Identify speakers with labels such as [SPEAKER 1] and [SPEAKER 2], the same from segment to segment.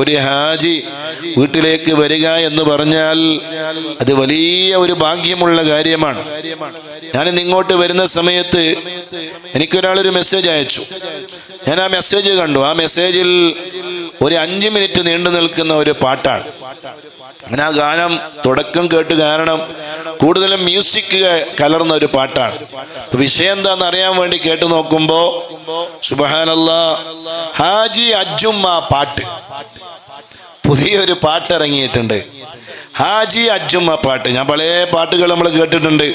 [SPEAKER 1] ഒരു ഹാജി വീട്ടിലേക്ക് വരിക എന്ന് പറഞ്ഞാൽ അത് വലിയ ഒരു ഭാഗ്യമുള്ള കാര്യമാണ്. ഞാൻ ഇങ്ങോട്ട് വരുന്ന സമയത്ത് എനിക്കൊരാൾ ഒരു മെസ്സേജ് അയച്ചു. ഞാൻ ആ മെസ്സേജ് കണ്ടു. ആ മെസ്സേജിൽ ഒരു അഞ്ച് മിനിറ്റ് നീണ്ടു നിൽക്കുന്ന ഒരു പാട്ടാണ്. ഞാൻ ആ ഗാനം തുടക്കം കേട്ട് കാരണം കൂടുതലും മ്യൂസിക് കലർന്ന ഒരു പാട്ടാണ്. വിഷയം എന്താണെന്ന് അറിയാൻ വേണ്ടി കേട്ടു നോക്കുമ്പോ സുബഹാനല്ല ഹാജി അജുമ്മ പാട്ട്. പുതിയൊരു പാട്ട് ഇറങ്ങിയിട്ടുണ്ട്. ഹാജി അജുമ്മ പാട്ട്. ഞാൻ പല പാട്ടുകൾ നമ്മൾ കേട്ടിട്ടുണ്ട്.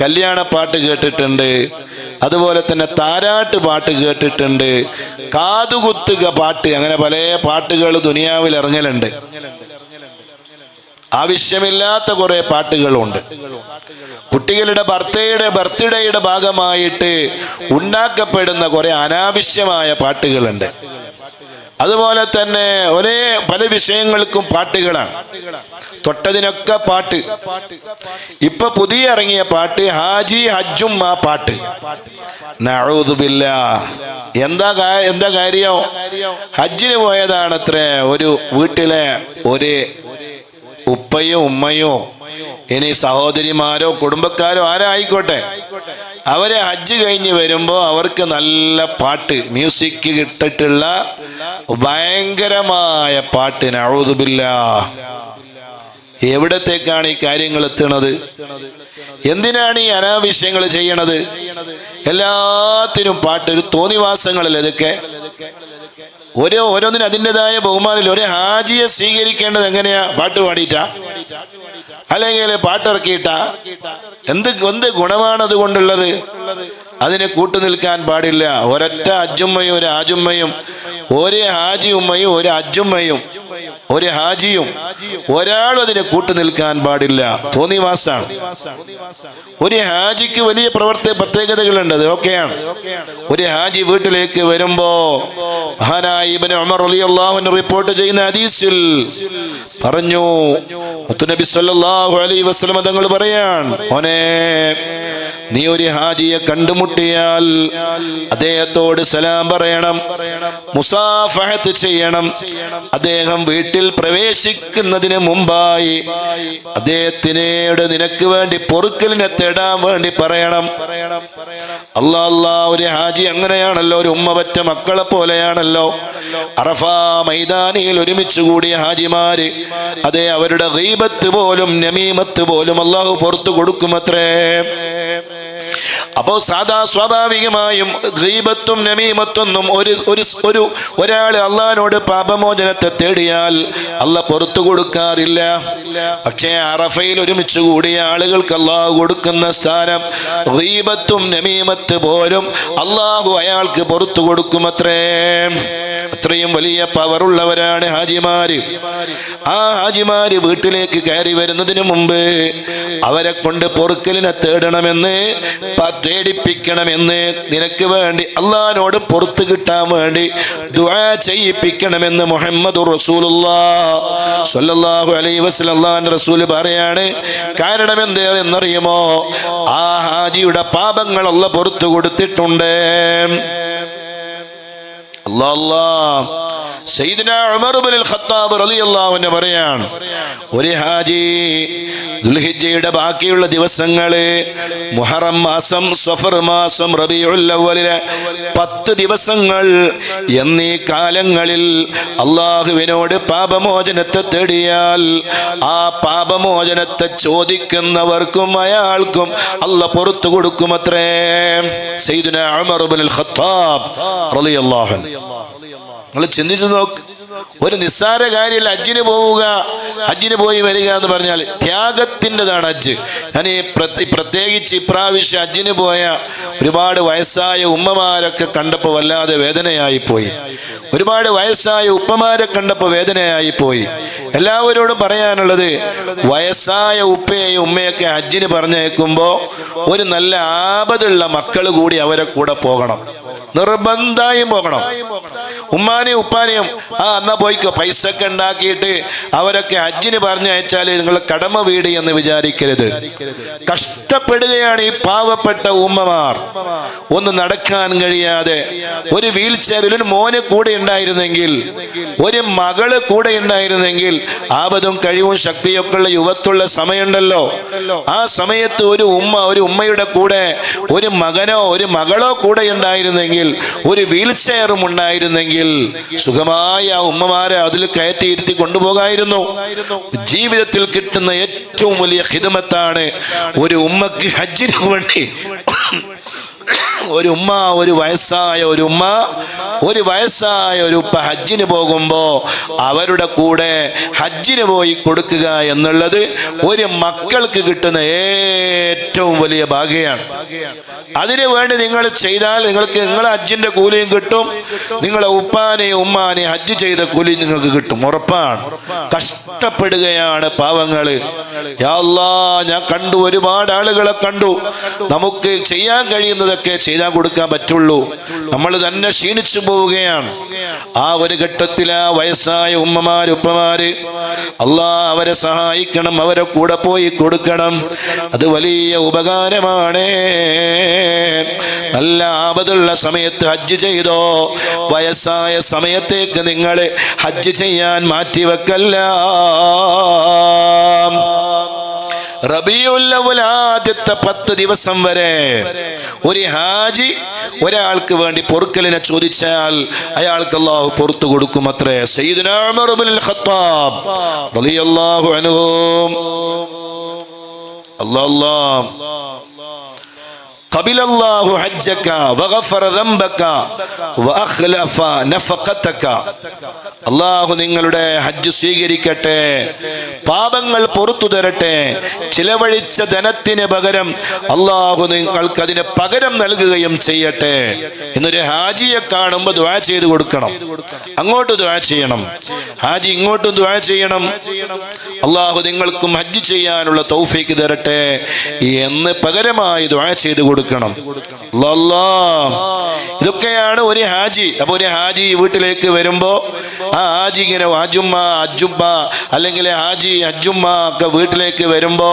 [SPEAKER 1] കല്യാണ പാട്ട് കേട്ടിട്ടുണ്ട്. അതുപോലെ തന്നെ താരാട്ട് പാട്ട് കേട്ടിട്ടുണ്ട്. കാതുകുത്തുക പാട്ട്. അങ്ങനെ പല പാട്ടുകൾ ദുനിയാവിൽ ഇറങ്ങലുണ്ട്. ആവശ്യമില്ലാത്ത കുറെ പാട്ടുകളുണ്ട്. കുട്ടികളുടെ ബർത്ത്ഡേയുടെ ബർത്ത്ഡേയുടെ ഭാഗമായിട്ട് ഉണ്ടാക്കപ്പെടുന്ന കുറെ അനാവശ്യമായ പാട്ടുകളുണ്ട്. അതുപോലെ തന്നെ ഒരേ പല വിഷയങ്ങൾക്കും പാട്ടുകളാണ്. തൊട്ടതിനൊക്കെ പാട്ട്. ഇപ്പൊ പുതിയ ഇറങ്ങിയ പാട്ട് ഹാജി ഹജ്ജും ആ പാട്ട്. നഴുതുമില്ല എന്താ എന്താ കാര്യം? ഹജ്ജിന് പോയതാണത്രേ ഒരു വീട്ടിലെ ഒരു ഉപ്പയോ ഉമ്മയോ ഇനി സഹോദരിമാരോ കുടുംബക്കാരോ ആരോ ആയിക്കോട്ടെ അവരെ ഹജ്ജ് കഴിഞ്ഞ് വരുമ്പോൾ അവർക്ക് നല്ല പാട്ട് മ്യൂസിക് ഇട്ടിട്ടുള്ള ഭയങ്കരമായ പാട്ടിന് അഴുതുബില്ല എവിടത്തേക്കാണ് ഈ കാര്യങ്ങൾ എത്തുന്നത്? എന്തിനാണ് ഈ അനാവശ്യങ്ങൾ ചെയ്യണത്? എല്ലാത്തിനും പാട്ട് ഒരു തോന്നിവാസങ്ങളല്ലേ ഇതൊക്കെ? ഓരോ ഓരോന്നിനും അതിന്റെതായ ബഹുമാനിൽ ഒരു ഹാജിയെ സ്വീകരിക്കേണ്ടത് എങ്ങനെയാ? പാട്ട് പാടിയിട്ടാ? അല്ലെങ്കിൽ പാട്ടിറക്കിയിട്ട? എന്ത് എന്ത് ഗുണമാണ് അതുകൊണ്ടുള്ളത് അതിനെ കൂട്ടു നിൽക്കാൻ പാടില്ല. ഒരൊറ്റ അജുമ്മയും ഒരു ആജുമ്മയും ഒരേ ഹാജി ഉമ്മയും ഒരു അജുമ്മയും ഒരു ഹാജിയും ഒരാൾ അതിനെ കൂട്ടു നിൽക്കാൻ പാടില്ല. തോന്നിവാസാണ്. ഒരു ഹാജിക്ക് വലിയ പ്രവർത്തി പ്രത്യേകതകളുണ്ട്. അത് ഓക്കെയാണ്. ഒരു ഹാജി വീട്ടിലേക്ക് വരുമ്പോ റിപ്പോർട്ട് ചെയ്യുന്ന ഹദീസിൽ പറഞ്ഞു മുത്തുനബി സല്ലല്ലാഹു അലൈഹി വസല്ലം തങ്ങൾ പറയാൻ നീ ഒരു ഹാജിയെ കണ്ടുമുട്ടിയാൽ അദ്ദേഹത്തോട് സലാം പറയണം മുസാഫഹത്ത് ചെയ്യണം അദ്ദേഹം വീട്ടിൽ പ്രവേശിക്കുന്നതിന് മുമ്പായി അദ്ദേഹത്തിനോട് നിനക്ക് വേണ്ടി പൊറുക്കലിനെ തേടാൻ വേണ്ടി പറയണം. അല്ലാ ഒരു ഹാജി അങ്ങനെയാണല്ലോ ഒരു ഉമ്മ പറ്റ മക്കളെ പോലെയാണല്ലോ. അറഫാ മൈതാനിയിൽ ഒരുമിച്ച് കൂടിയ ഹാജിമാര് അതെ അവരുടെ ഗീബത്ത് പോലും നമീമത്ത് പോലും അള്ളാഹു പുറത്തു കൊടുക്കുമത്രേ. അപ്പോൾ സാധാ സ്വാഭാവികമായും ഗീബത്തും നമീമത്തൊന്നും ഒരു ഒരു ഒരു ഒരാൾ അള്ളഹാനോട് പാപമോചനത്തെ തേടിയാൽ അല്ല പുറത്തു കൊടുക്കാറില്ല. പക്ഷേ അറഫയിൽ ഒരുമിച്ച് കൂടിയ ആളുകൾക്ക് അള്ളാഹു കൊടുക്കുന്ന സ്ഥാനം ഗീബത്തും നമീമത്ത് പോലും അള്ളാഹു അയാൾക്ക് പുറത്തു കൊടുക്കുമത്രേ. അത്രയും വലിയ പവറുള്ളവരാണ് ഹാജിമാര്. ആ ഹാജിമാര് വീട്ടിലേക്ക് കയറി വരുന്നതിന് മുമ്പ് അവരെ കൊണ്ട് പൊറുക്കലിനെ തേടണമെന്ന് പ- തേടിപ്പിക്കണമെന്ന് നിനക്ക് വേണ്ടി അള്ളഹാനോട് പുറത്ത് കിട്ടാൻ വേണ്ടി ദുആ ചെയ്യിപ്പിക്കണമെന്ന് മുഹമ്മദ് റസൂലുള്ളാഹു അലൈഹി വസല്ലം റസൂൽ പറയാണ്. കാരണം എന്തേ എന്നറിയുമോ? ആ ഹാജിയുടെ പാപങ്ങൾ അല്ല പുറത്തു കൊടുത്തിട്ടുണ്ട്. അല്ലാ ഖത്താബ് റളിയല്ലാഹു അൻഹു പറയാണ് ഒരു ഹാജി ദുൽഹിജ്ജയുടെ ബാക്കിയുള്ള ദിവസങ്ങൾ മുഹറം മാസം സഫർ മാസം റബീഉൽ അവ്വലിലെ പത്ത് ദിവസങ്ങൾ എന്നീ കാലങ്ങളിൽ അള്ളാഹുവിനോട് പാപമോചനത്തെ തേടിയാൽ ആ പാപമോചനത്തെ ചോദിക്കുന്നവർക്കും അയാൾക്കും അല്ല പുറത്തു കൊടുക്കുമത്രേ. സയ്യിദ്ന ഉമർ ഖത്താബ് റളിയല്ലാഹു നിങ്ങൾ ചിന്തിച്ചു നോക്ക്. ഒരു നിസ്സാര കാര്യത്തിൽ ഹജ്ജിന് പോവുക ഹജ്ജിന് പോയി വരിക എന്ന് പറഞ്ഞാൽ ത്യാഗത്തിന്റെതാണ് ഹജ്ജ്. ഞാൻ ഈ പ്രത്യ- പ്രത്യേകിച്ച് ഇപ്രാവശ്യം ഹജ്ജിന് പോയ ഒരുപാട് വയസ്സായ ഉമ്മമാരൊക്കെ കണ്ടപ്പോൾ വല്ലാതെ വേദനയായി പോയി ഒരുപാട് വയസ്സായ ഉപ്പമാരെ കണ്ടപ്പോൾ വേദനയായി പോയി എല്ലാവരോടും പറയാനുള്ളത് വയസ്സായ ഉപ്പയെയും ഉമ്മയൊക്കെ ഹജ്ജിന് പറഞ്ഞേക്കുമ്പോൾ ഒരു നല്ല ആപതുള്ള മക്കൾ കൂടി അവരെ കൂടെ പോകണം. നിർബന്ധമായും പോകണം. ഉമ്മാനെയും ഉപ്പാനെയും ആ എന്നാ പോയിക്കോ പൈസ ഒക്കെ ഉണ്ടാക്കിയിട്ട് അവരൊക്കെ അജ്ജിന് പറഞ്ഞു അയച്ചാൽ നിങ്ങൾ കടമ വീട് എന്ന് വിചാരിക്കരുത്. കഷ്ടപ്പെടുകയാണ് ഈ പാവപ്പെട്ട ഉമ്മമാർ. ഒന്ന് നടക്കാൻ കഴിയാതെ ഒരു വീൽ ചെയറിൽ ഒരു മോന് കൂടെ ഉണ്ടായിരുന്നെങ്കിൽ ഒരു മകൾ കൂടെ ഉണ്ടായിരുന്നെങ്കിൽ ആപതും കഴിവും ശക്തിയൊക്കെ ഉള്ള യുവത്തുള്ള സമയമുണ്ടല്ലോ. ആ സമയത്ത് ഒരു ഉമ്മ ഒരു ഉമ്മയുടെ കൂടെ ഒരു മകനോ ഒരു മകളോ കൂടെ ഉണ്ടായിരുന്നെങ്കിൽ ഒരു വീൽ ചെയറും ഉണ്ടായിരുന്നെങ്കിൽ സുഖമായ ആ ഉമ്മമാരെ അതിൽ കയറ്റിയിരുത്തി കൊണ്ടുപോകായിരുന്നു. ജീവിതത്തിൽ കിട്ടുന്ന ഏറ്റവും വലിയ ഹിതമത്താണ് ഒരു ഉമ്മക്ക് ഹജ്ജിന് വേണ്ടി ഒരു ഉമ്മ ഒരു വയസ്സായ ഒരു ഉമ്മ ഒരു വയസ്സായ ഒരു ഉപ്പ ഹജ്ജിന് പോകുമ്പോൾ അവരുടെ കൂടെ ഹജ്ജിന് പോയി കൊടുക്കുക എന്നുള്ളത് ഒരു മക്കൾക്ക് കിട്ടുന്ന ഏറ്റവും വലിയ ഭാഗ്യമാണ്. അതിനു വേണ്ടി നിങ്ങൾ ചെയ്താൽ നിങ്ങൾക്ക് നിങ്ങളെ ഹജ്ജിന്റെ കൂലിയും കിട്ടും. നിങ്ങളെ ഉപ്പാനെയും ഉമ്മാനെയും ഹജ്ജ് ചെയ്ത കൂലി നിങ്ങൾക്ക് കിട്ടും. ഉറപ്പാണ്. കഷ്ടപ്പെടുകയാണ് പാവങ്ങൾ. ഞാൻ കണ്ടു ഒരുപാട് ആളുകളെ കണ്ടു. നമുക്ക് ചെയ്യാൻ കഴിയുന്നതൊക്കെ ചെയ്താൽ കൊടുക്കാൻ പറ്റുള്ളൂ. നമ്മൾ തന്നെ ക്ഷീണിച്ചു പോവുകയാണ്. ആ ഒരു ഘട്ടത്തിൽ ആ വയസ്സായ ഉമ്മമാര് ഉപ്പമാര് അള്ളാ അവരെ സഹായിക്കണം അവരെ കൂടെ പോയി കൊടുക്കണം. അത് വലിയ ഉപകാരമാണ്. നല്ല ആപതുള്ള സമയത്ത് ഹജ്ജ് ചെയ്തോ വയസ്സായ സമയത്തേക്ക് നിങ്ങൾ ഹജ്ജ് ചെയ്യാൻ മാറ്റിവെക്കല്ല. ആദ്യത്തെ പത്ത് ദിവസം വരെ ഒരു ഹാജി ഒരാൾക്ക് വേണ്ടി പൊറുക്കലിനെ ചോദിച്ചാൽ അയാൾക്ക് അള്ളാഹു പുറത്തു കൊടുക്കും അത്രേ. സയ്യിദുനാ ഉമർ ഇബ്നുൽ ഖത്താബ് റളിയല്ലാഹു അൻഹു അല്ലാഹ് قبل الله حجك وغفر ذنبك وأخلف نفقتك അള്ളാഹു നിങ്ങളുടെ ഹജ്ജ് സ്വീകരിക്കട്ടെ പാപങ്ങൾ പുറത്തു തരട്ടെ ചിലവഴിച്ച ധനത്തിന് പകരം അള്ളാഹു നിങ്ങൾക്ക് അതിന് പകരം നൽകുകയും ചെയ്യട്ടെ എന്നൊരു ഹാജിയെ കാണുമ്പോൾ ദ്വാ ചെയ്ത് കൊടുക്കണം അങ്ങോട്ട് ദ്വാ ചെയ്യണം ഹാജി ഇങ്ങോട്ടും ദ്വാ ചെയ്യണം അള്ളാഹു നിങ്ങൾക്കും ഹജ്ജ് ചെയ്യാനുള്ള തൗഫീക്ക് തരട്ടെ എന്ന് പകരമായി ദ്വാ ചെയ്ത് കൊടുക്കണം അല്ലാ. ഇതൊക്കെയാണ് ഒരു ഹാജി. അപ്പൊ ഒരു ഹാജി വീട്ടിലേക്ക് വരുമ്പോ ആ ഹാജി ഇങ്ങനെ അജുമ്മ അജുമ്മ അല്ലെങ്കിൽ ഹാജി അജുമ്മ ഒക്കെ വീട്ടിലേക്ക് വരുമ്പോ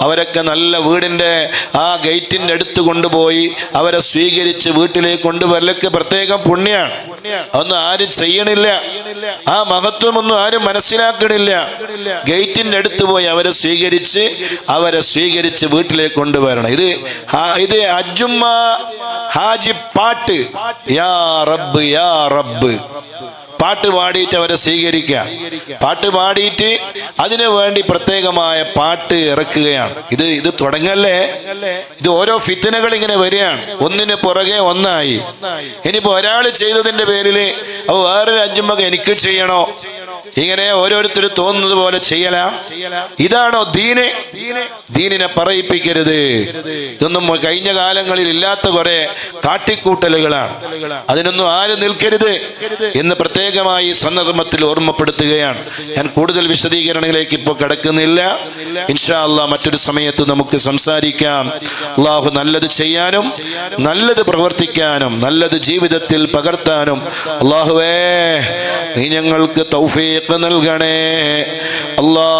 [SPEAKER 1] അവരൊക്കെ നല്ല വീടിന്റെ ആ ഗേറ്റിന്റെ അടുത്ത് കൊണ്ടുപോയി അവരെ സ്വീകരിച്ച് വീട്ടിലേക്ക് കൊണ്ടുവരലൊക്കെ പ്രത്യേകം പുണ്യാണ്. അതൊന്നും ആരും ചെയ്യണില്ല. ആ മഹത്വമൊന്നും ആരും മനസ്സിലാക്കണില്ല. ഗേറ്റിന്റെ അടുത്ത് പോയി അവരെ സ്വീകരിച്ച് അവരെ സ്വീകരിച്ച് വീട്ടിലേക്ക് കൊണ്ടുവരണം. ഇത് ഇത് അജുമ്മ ഹാജി പാട്ട്. യാ റബ്ബ്. യാ റബ്ബ്. പാട്ട് പാടിയിട്ട് അവരെ സ്വീകരിക്കുക. പാട്ട് പാടിയിട്ട് അതിനു വേണ്ടി പ്രത്യേകമായ പാട്ട് ഇറക്കുകയാണ്. ഇത് ഇത് തുടങ്ങല്ലേ? ഇത് ഓരോ ഫിത്തനകൾ ഇങ്ങനെ വരികയാണ്. ഒന്നിന് പുറകെ ഒന്നായി. ഇനിയിപ്പോ ഒരാൾ ചെയ്തതിന്റെ പേരിൽ വേറൊരു അഞ്ചുമക എനിക്ക് ചെയ്യണോ? ഇങ്ങനെ ഓരോരുത്തർ തോന്നുന്നത് പോലെ ചെയ്യല? ഇതാണോ ദീനെ? ദീനിനെ പറയിപ്പിക്കരുത്. ഇതൊന്നും കഴിഞ്ഞ കാലങ്ങളിൽ ഇല്ലാത്ത കുറെ കാട്ടിക്കൂട്ടലുകളാണ്. അതിനൊന്നും ആര് നിൽക്കരുത് എന്ന് പ്രത്യേകമായി സന്ദർഭത്തിൽ ഓർമ്മപ്പെടുത്തുകയാണ്. ഞാൻ കൂടുതൽ വിശദീകരണങ്ങളിലേക്ക് ഇപ്പോൾ കിടക്കുന്നില്ല. ഇൻഷാ അല്ലാ മറ്റൊരു സമയത്ത് നമുക്ക് സംസാരിക്കാം. അള്ളാഹു നല്ലത് ചെയ്യാനും നല്ലത് പ്രവർത്തിക്കാനും നല്ലത് ജീവിതത്തിൽ പകർത്താനും. അള്ളാഹുവേ നീ ഞങ്ങൾക്ക് തൗഫീഖ് നൽകണേ. അല്ലാ